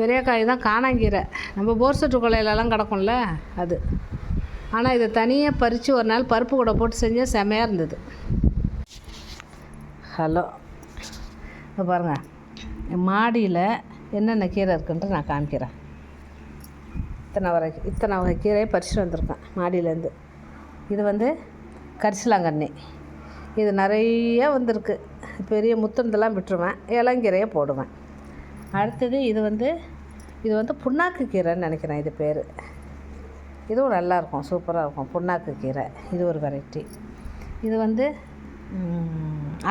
பெரிய காய் தான் காணாங்கீரை நம்ம போர்சட்டு கொலையிலலாம் கிடக்கும்ல அது. ஆனால் இதை தனியாக பறித்து ஒரு நாள் பருப்பு கூட போட்டு செஞ்சால் செமையாக இருந்தது. ஹலோ. இப்போ பாருங்கள் மாடியில் என்னென்ன கீரை இருக்குன்ட்டு நான் காமிக்கிறேன். இத்தனை வரை இத்தனை வகை கீரையை பறிச்சுட்டு வந்திருக்கேன் மாடியிலேருந்து. இது வந்து கரிசலாங்கண்ணி. இது நிறைய வந்திருக்கு. பெரிய முத்துனதெல்லாம் விட்டுருவேன். இளங்கீரையை போடுவேன். அடுத்தது இது வந்து இது வந்து புண்ணாக்கு கீரைன்னு நினைக்கிறேன் இது பேர். இதுவும் நல்லாயிருக்கும் சூப்பராக இருக்கும் புண்ணாக்கு கீரை. இது ஒரு வெரைட்டி. இது வந்து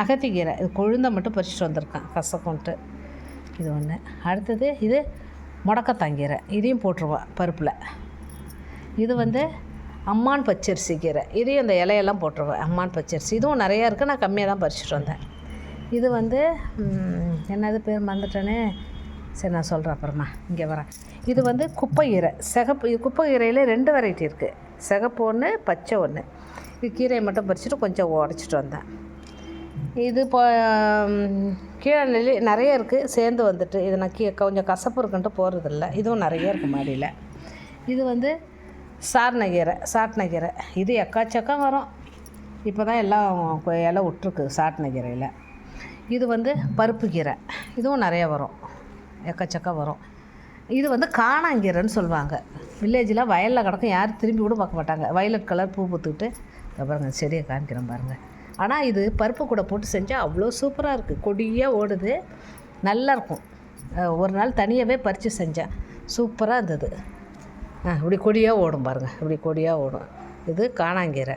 அகத்தி அகத்திக்கீரை இது கொழுந்தை மட்டும் பறிச்சுட்டு வந்திருக்கேன் கசக்குன்ட்டு இது ஒன்று அடுத்தது இது முடக்கத்தாங்கீரை இதையும் போட்டுருவேன் பருப்பில். இது வந்து அம்மான் பச்சரிசி கீரை. இதையும் இந்த இலையெல்லாம் போட்டுருவேன் அம்மான் பச்சரிசி. இதுவும் நிறையா இருக்குது நான் கம்மியாக தான் பறிச்சுட்டு வந்தேன். இது வந்து என்னது பேர் மறந்துட்டேனே. சரி நான் சொல்கிறேன் அப்புறமா. இங்கே வரேன். இது வந்து குப்பைகீரை சிகப்பு குப்பை குப்பைகீரையில் ரெண்டு வெரைட்டி இருக்குது சிகப்பு ஒன்று பச்சை ஒன்று இது கீரையை மட்டும் பறிச்சுட்டு கொஞ்சம் உடச்சிட்டு வந்தேன். இது இப்போ கீழே நெல்லி நிறைய இருக்குது சேர்ந்து வந்துட்டு இது நான் கீ கொஞ்சம் கசப்பு இருக்குன்ட்டு போகிறதில்ல இதுவும் நிறைய இருக்குது மாடியில். இது வந்து சாட்னகீரை சாட்னகீரை இது எக்காச்சக்கம் வரும். இப்போ தான் எல்லாம் இலை விட்ருக்கு சாட்னகீரையில் இது வந்து பருப்பு கீரை. இதுவும் நிறைய வரும். எக்கச்சக்கம் வரும். இது வந்து காணாங்கீரைன்னு சொல்லுவாங்க. வில்லேஜில் வயலில் கிடக்கும் யாரும் திரும்பி கூட பார்க்க மாட்டாங்க. வயலட் கலர் பூ பூத்துக்கிட்டு பாருங்கள் பாருங்க செடியை காமிக்கிறேன் பாருங்கள் ஆனால் இது பருப்பு கூட போட்டு செஞ்சால் அவ்வளோ சூப்பராக இருக்குது கொடியாக ஓடுது. நல்லாயிருக்கும் ஒரு நாள் தனியாகவே பறித்து செஞ்சேன். சூப்பராக இருந்தது. ஆ இப்படி கொடியாக ஓடும் பாருங்கள் இப்படி கொடியாக ஓடும். இது காணாங்கீரை.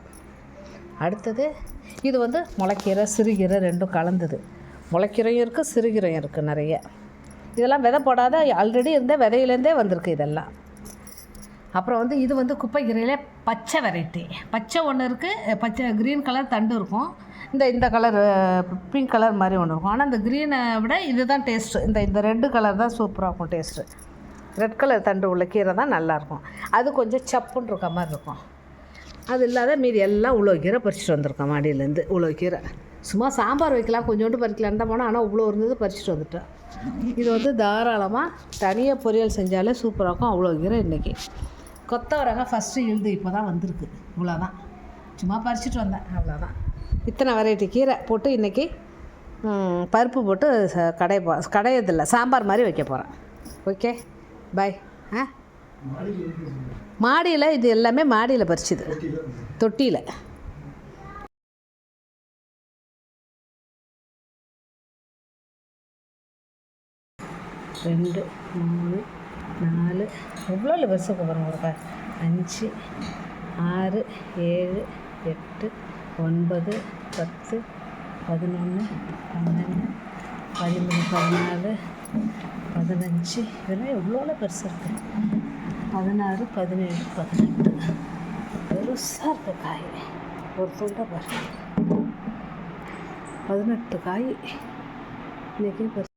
அடுத்தது இது வந்து முளைக்கீரை சிறுகீரை ரெண்டும் கலந்தது. முளைக்கீரையும் இருக்குது சிறுகீரையும் இருக்குது நிறைய. இதெல்லாம் விதை போடாத ஆல்ரெடி இருந்த விதையிலேருந்தே வந்திருக்கு இதெல்லாம். அப்புறம் வந்து இது வந்து குப்பைக்கீரையிலே பச்சை வெரைட்டி பச்சை ஒன்று இருக்குது பச்சை க்ரீன் கலர் தண்டு இருக்கும். இந்த இந்த கலர் பிங்க் கலர் மாதிரி ஒன்று இருக்கும். ஆனால் இந்த க்ரீனை விட இதுதான் டேஸ்ட்டு இந்த இந்த ரெட்டு கலர் தான் சூப்பராக இருக்கும் டேஸ்ட்டு ரெட் கலர் தண்டு உள்ள கீரை தான் நல்லாயிருக்கும் அது கொஞ்சம் சப்புன்னு இருக்க மாதிரி இருக்கும். அது இல்லாத மீதி எல்லாம் உழவு கீரை பறிச்சுட்டு வந்திருக்கோம் மாடியிலேருந்து உழவு கீரை சும்மா சாம்பார் வைக்கலாம் கொஞ்சோண்டு பறிக்கலான்னு தான் போனால் ஆனால் இவ்வளோ இருந்தது பறிச்சுட்டு வந்துட்டேன். இது வந்து தாராளமாக தனியாக பொரியல் செஞ்சாலே சூப்பராக இருக்கும். அவ்வளோ கீரை இன்றைக்கி கொத்தவரங்க ஃபஸ்ட்டு இழுது இப்போ தான் வந்திருக்கு. இவ்வளோதான் சும்மா பறிச்சுட்டு வந்தேன். அவ்வளோதான் இத்தனை வெரைட்டி கீரை போட்டு இன்றைக்கி பருப்பு போட்டு ச- கடை போ கடையதில்லை சாம்பார் மாதிரி வைக்க போகிறேன் ஓகே பை ஆ? மாடியில் இது எல்லாமே மாடியில் பறிச்சுது. தொட்டியில். ரெண்டு மூணு நாலு. எவ்வளோ இல்லை போகிறோம் ஒரு அஞ்சு ஆறு ஏழு எட்டு ஒன்பது பத்து பதினொன்று பன்னெண்டு பதிமூணு பதினாலு பதினஞ்சு. இதெல்லாம் எவ்வளோ பெருசு இருக்குது பதினாறு பதினேழு பதினெட்டு. பெருசாக இருக்குது காய். ஒரு துண்டை பாரு பதினெட்டு காய். இன்றைக்கி பெருசு